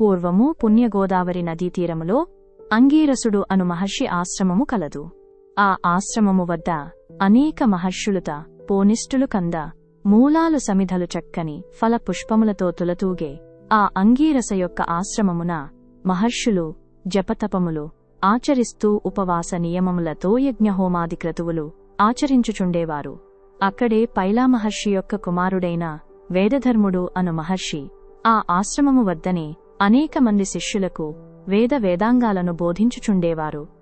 పూర్వము పుణ్యగోదావరి నదీ తీరములో అంగీరసుడు అను మహర్షి ఆశ్రమము కలదు. ఆ ఆశ్రమము వద్ద అనేక మహర్షులుత పోనిష్ఠులు కంద మూలాలు సమిధలు చక్కని ఫల పుష్పములతో తులతూగే ఆ అంగీరస యొక్క ఆశ్రమమున మహర్షులు జపతపములు ఆచరిస్తూ ఉపవాస నియమములతో యజ్ఞహోమాది క్రతువులు ఆచరించుచుండేవారు. అక్కడే పైలా మహర్షి యొక్క కుమారుడైన వేదధర్ముడు అను మహర్షి ఆ ఆశ్రమము వద్దనే అనేక మంది శిష్యులకు వేద వేదాంగాలను బోధించుచుండేవారు.